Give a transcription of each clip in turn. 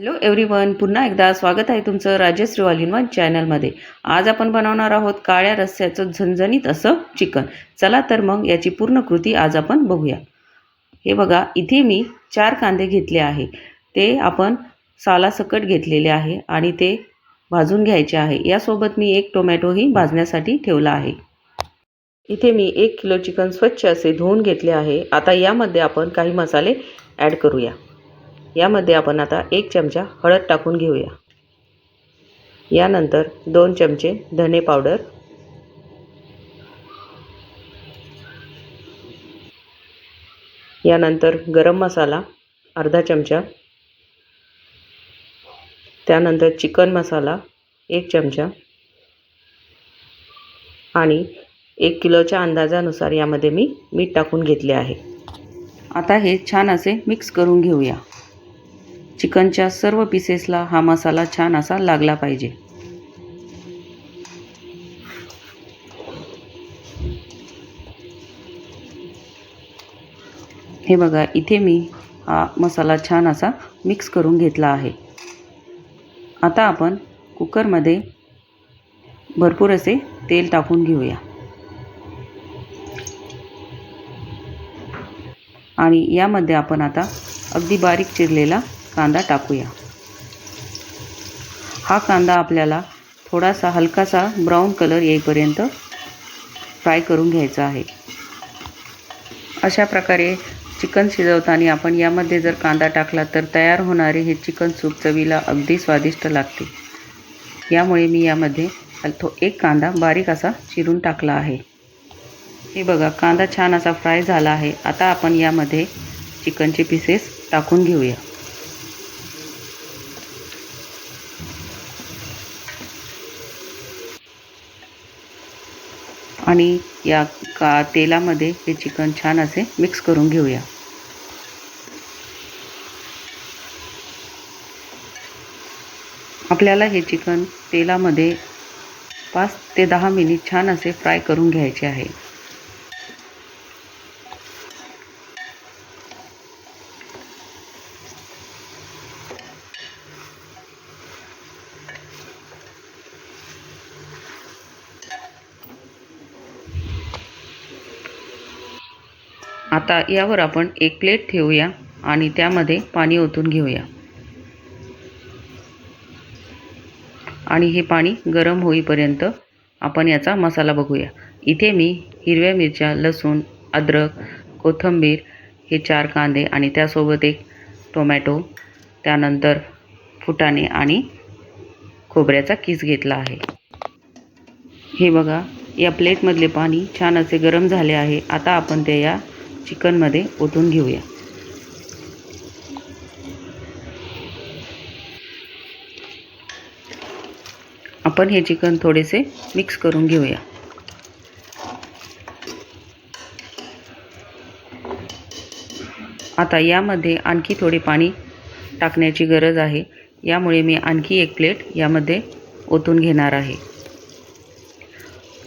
Hello everyone. पुन्हा एकदा स्वागत आहे तुमचं राजश्री ऑल वन चॅनलमध्ये. आज आपण बनवणार आहोत काळ्या रस्स्याचं झणझणीत असं चिकन. चला तर मग याची पूर्ण कृती आज आपण बघूया. हे बघा इथे मी चार कांदे घेतले आहे. ते आपण सालासकट घेतलेले आहे आणि ते भाजून घ्यायचे आहे. यासोबत मी एक टोमॅटोही भाजण्यासाठी ठेवला आहे. इथे मी एक किलो चिकन स्वच्छ असे धुवून घेतले आहे. आता यामध्ये आपण काही मसाले ॲड करूया. यामध्ये आपण आता एक चमचा हळद टाकून घेऊया. यानंतर दोन चमचे धने पावडर. यानंतर गरम मसाला अर्धा चमचा. त्यानंतर चिकन मसाला एक चमचा. आणि एक किलोच्या अंदाजानुसार यामध्ये मी मीठ टाकून घेतले आहे. आता हे छान असे मिक्स करून घेऊया. चिकनच्या सर्व पीसेसला हा मसाला छान असा लागला पाहिजे. हे बघा इथे मी हा मसाला छान असा मिक्स करून घेतला आहे. आता आपण कुकरमध्ये भरपूर असे तेल टाकून घेऊया. आणि यामध्ये आपण आता अगदी बारीक चिरलेला कांदा टाकूया. हा कांदा आपल्याला थोडासा हलकासा ब्राऊन कलर येईपर्यंत फ्राय करून घ्यायचा आहे. अशा प्रकारे चिकन शिजवताना आपण यामध्ये जर कांदा टाकला तर तयार होणारे हे चिकन सूप चवीला अगदी स्वादिष्ट लागते. यामुळे मी यामध्ये तो एक कांदा बारीक असा चिरून टाकला आहे. हे बघा कांदा छान असा फ्राय झाला आहे. आता आपण यामध्ये चिकनचे पीसेस टाकून घेऊया. आणि या का तेलामध्ये हे चिकन छान असे मिक्स करून घेऊया. आपल्याला हे चिकन तेलामध्ये पाच ते दहा मिनिट छान असे फ्राय करून घ्यायचे आहे. आता यावर आपण एक प्लेट ठेवूया आणि त्यामध्ये पाणी ओतून घेऊया. आणि हे पाणी गरम होईपर्यंत आपण याचा मसाला बघूया. इथे मी हिरव्या मिरच्या लसूण अद्रक कोथिंबीर हे चार कांदे आणि त्यासोबत एक टोमॅटो त्यानंतर फुटाणे आणि खोबऱ्याचा किस घेतला आहे. हे बघा या प्लेटमधले पाणी छान असे गरम झाले आहे. आता आपण ते या चिकनमध्ये ओतून घेऊया. आपण हे चिकन थोडेसे मिक्स करून घेऊया. आता यामध्ये आणखी थोडे पाणी टाकण्याची गरज आहे. यामुळे मी आणखी एक प्लेट यामध्ये ओतून घेणार आहे.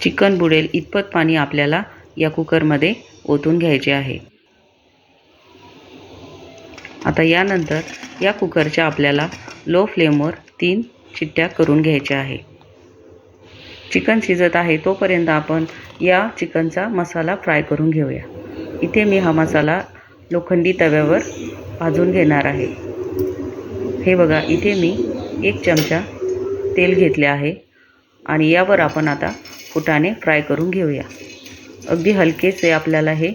चिकन बुडेल इतपत पाणी आपल्याला या कुकरमध्ये ओतून घ्यायचे आहे. आता यानंतर या कुकरच्या आपल्याला लो फ्लेमवर तीन चिट्ट्या करून घ्यायच्या आहे. चिकन शिजत आहे तोपर्यंत आपण या चिकनचा मसाला फ्राय करून घेऊया. इथे मी हा मसाला लोखंडी तव्यावर भाजून घेणार आहे. हे बघा इथे मी एक चमचा तेल घेतले आहे आणि यावर आपण आता फुटाने फ्राय करून घेऊया. अगदी हलकेसे आपल्याला हे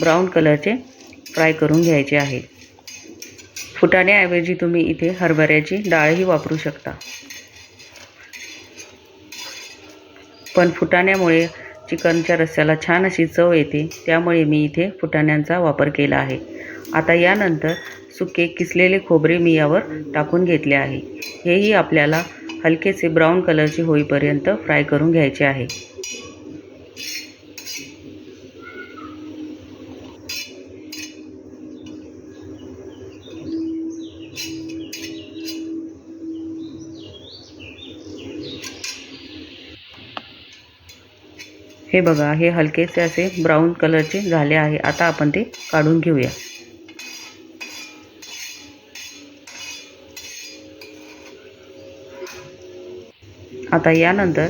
ब्राऊन कलरचे फ्राय करून घ्यायचे आहे. फुटाण्याऐवजी तुम्ही इथे हरभऱ्याची डाळही वापरू शकता. पण फुटाण्यामुळे चिकनच्या रस्स्याला छान अशी चव येते त्यामुळे मी इथे फुटाण्यांचा वापर केला आहे. आता यानंतर सुके किसलेले खोबरे मी यावर टाकून घेतले आहे. हेही आपल्याला हलकेसे ब्राऊन कलरचे होईपर्यंत फ्राय करून घ्यायचे आहे. हे बघा हे हलकेसे असे ब्राऊन कलरचे झाले आहे. आता आपण ते काढून घेऊया. आता यानंतर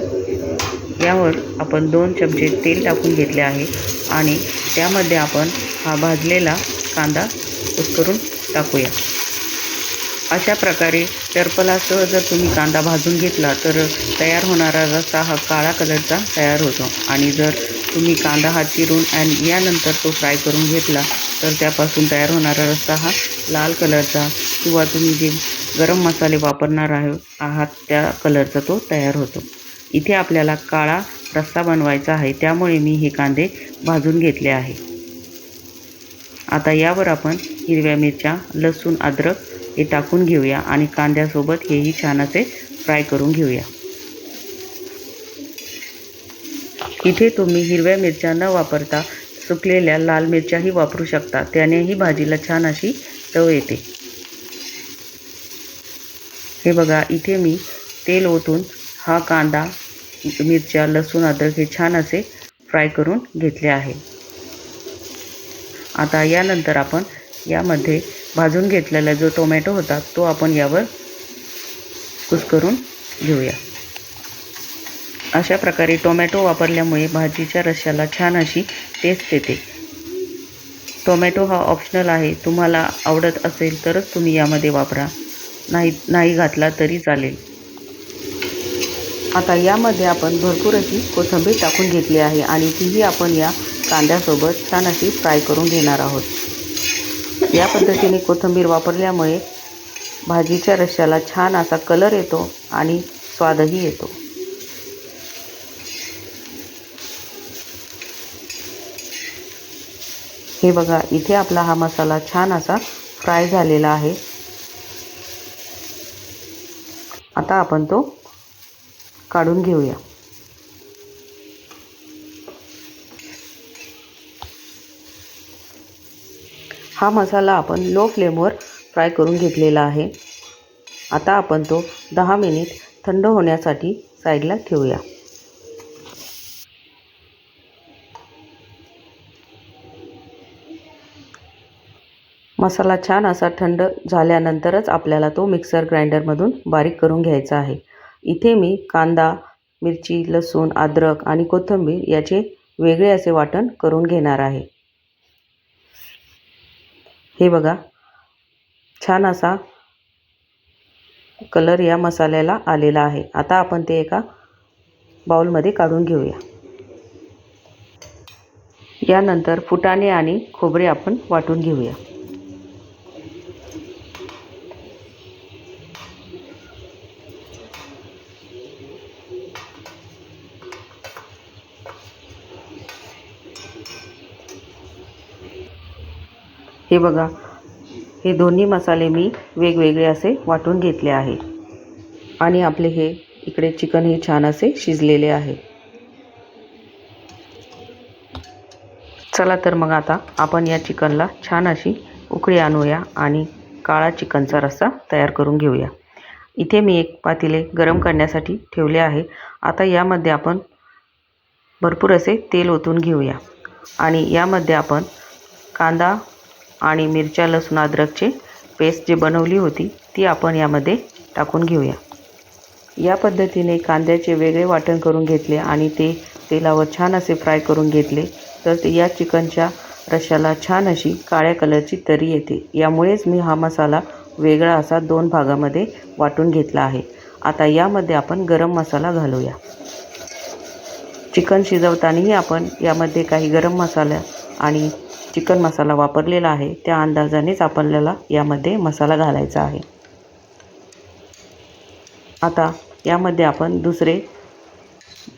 यावर आपण दोन चमचे तेल टाकून घेतले आहे आणि त्यामध्ये आपण हा भाजलेला कांदा उस्करून टाकूया. अशा प्रकारे टर्पलासह जर तुम्ही कांदा भाजून घेतला तर तयार होणारा रस्सा हा काळा कलरचा तयार होतो. आणि जर तुम्ही कांदा हा चिरून आणि यानंतर तो फ्राय करून घेतला तर त्यापासून तयार होणारा रस्सा हा लाल कलरचा किंवा तुम्ही जे गरम मसाले वापरणार आहे आहात त्या कलरचा तो तयार होतो. इथे आपल्याला काळा रस्सा बनवायचा आहे त्यामुळे मी हे कांदे भाजून घेतले आहे. आता यावर आपण हिरव्या मिरच्या लसूण अद्रक हे टाकून घेऊया आणि कांद्यासोबत हेही छान असे फ्राय करून घेऊया. इथे तुम्ही हिरव्या मिरच्या न वापरता सुकलेल्या लाल मिरच्याही वापरू शकता. त्यानेही भाजीला छान अशी चव येते. हे बघा इथे मी तेल ओतून हा कांदा मिरच्या लसूण अद्रक हे छान असे फ्राय करून घेतले आहे. आता यानंतर आपण यामध्ये भाजून घेतलेला जो टोमॅटो होता तो आपण यावर कुस्करून घेऊया. अशा प्रकारे टोमॅटो वापरल्यामुळे भाजीच्या रश्याला छान अशी टेस्ट येते. टोमॅटो हा ऑप्शनल आहे. तुम्हाला आवडत असेल तरच तुम्ही यामध्ये वापरा. नाही नाही घातला तरी चालेल. आता यामध्ये आपण भरपूर अशी कोथिंबीर टाकून घेतली आहे आणि तीही आपण या कांद्यासोबत छान अशी फ्राय करून घेणार आहोत. या पद्धतीने कोथिंबीर वापरल्यामुळे भाजीच्या रश्श्याला छान असा कलर येतो आणि स्वादही येतो. हे बघा इथे आपला हा मसाला छान असा फ्राय झालेला आहे. आता आपण तो काढून घेऊया. हा मसाला आपण लो फ्लेमवर फ्राय करून घेतलेला आहे. आता आपण तो दहा मिनिट थंड होण्यासाठी साईडला ठेवूया. मसाला छान असा थंड झाल्यानंतरच आपल्याला तो मिक्सर ग्राइंडरमधून बारीक करून घ्यायचा आहे. इथे मी कांदा मिरची लसूण अद्रक आणि कोथिंबीर याचे वेगळे असे वाटण करून घेणार आहे. हे बघा. छान असा कलर या मसाल्याला आलेला आहे. आता आपण ते एका बाउलमध्ये काढून घेऊया. यानंतर फुटाणे आणि खोबरे आपण वाटून घेऊया. हे बघा. हे दोन्ही मसाले मी वेगवेगळे असे वाटून घेतले आहे. आणि आपले हे इकडे चिकन हे छान असे शिजलेले आहे. चला तर मग आता आपण या चिकनला छान अशी उकळी आणूया आणि काळा चिकनचा रस्सा तयार करून घेऊया. इथे मी एक पातेले गरम करण्यासाठी ठेवले आहे. आता यामध्ये आपण भरपूर असे तेल ओतून घेऊया. आणि यामध्ये आपण कांदा आणि मिरच्या लसूण अद्रकचे पेस्ट जी बनवली होती ती आपण यामध्ये टाकून घेऊया. या पद्धतीने कांद्याचे वेगळे वाटण करून घेतले आणि ते तेलावर छान असे फ्राय करून घेतले तर ते या चिकनच्या रशाला छान अशी काळ्या कलरची तरी येते. यामुळेच मी हा मसाला वेगळा असा दोन भागामध्ये वाटून घेतला आहे. आता यामध्ये आपण गरम मसाला घालूया. चिकन शिजवतानाही आपण यामध्ये काही गरम मसाला आणि चिकन मसाला वापरलेला आहे. त्या अंदाजानेच आपल्याला यामध्ये मसाला घालायचा आहे. आता यामध्ये आपण दुसरे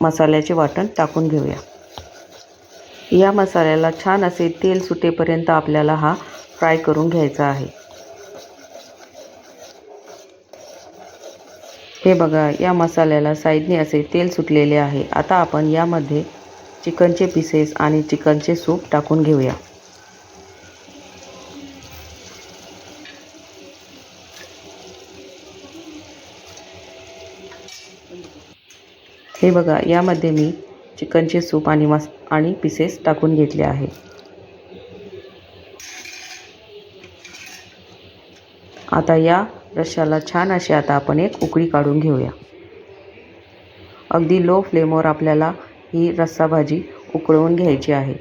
मसाल्याचे वाटण टाकून घेऊया. या मसाल्याला छान असे तेल सुटेपर्यंत आपल्याला हा फ्राय करून घ्यायचा आहे. हे बघा या मसाल्याला साईडने असे तेल सुटलेले आहे. आता आपण यामध्ये चिकनचे पीसेस आणि चिकनचे सूप टाकून घेऊया. हे बघा यामध्ये मी चिकनचे सूप आणि मस आणि पीसेस टाकून घेतले आहे. आता या रश्याला छान अशी आता आपण एक उकळी काढून घेऊया. अगदी लो फ्लेमवर आपल्याला ही रस्सा भाजी उकळवून घ्यायची आहे.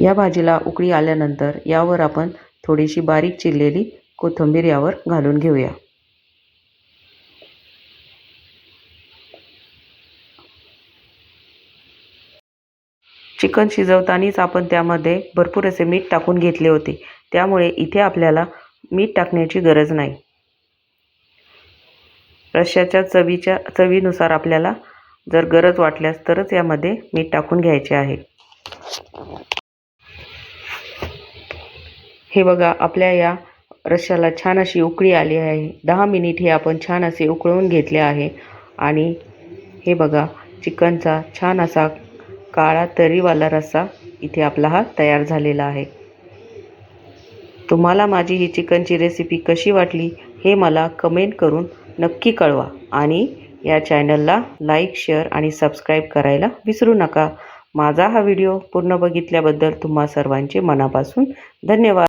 या भाजीला उकळी आल्यानंतर यावर आपण थोडीशी बारीक चिरलेली कोथिंबीर यावर घालून घेऊया. चिकन शिजवतानाच आपण त्यामध्ये भरपूर असे मीठ टाकून घेतले होते. त्यामुळे इथे आपल्याला मीठ टाकण्याची गरज नाही. रश्याच्या चवीच्या चवीनुसार आपल्याला जर गरज वाटल्यास तरच यामध्ये मीठ टाकून घ्यायचे आहे. हे बघा आपल्या या रश्श्याला छान अशी उकळी आली आहे. दहा मिनिट हे आपण छान असे उकळून घेतले आहे. आणि हे बघा चिकनचा छान असा काळा तरीवाला रस्सा इथे आपला हा तयार झालेला आहे. तुम्हाला माझी ही चिकनची रेसिपी कशी वाटली हे मला कमेंट करून नक्की कळवा. आणि या चॅनलला लाईक शेअर आणि सबस्क्राईब करायला विसरू नका. माझा हा व्हिडिओ पूर्ण बघितल्याबद्दल तुम्हा सर्वांचे मनापासून धन्यवाद.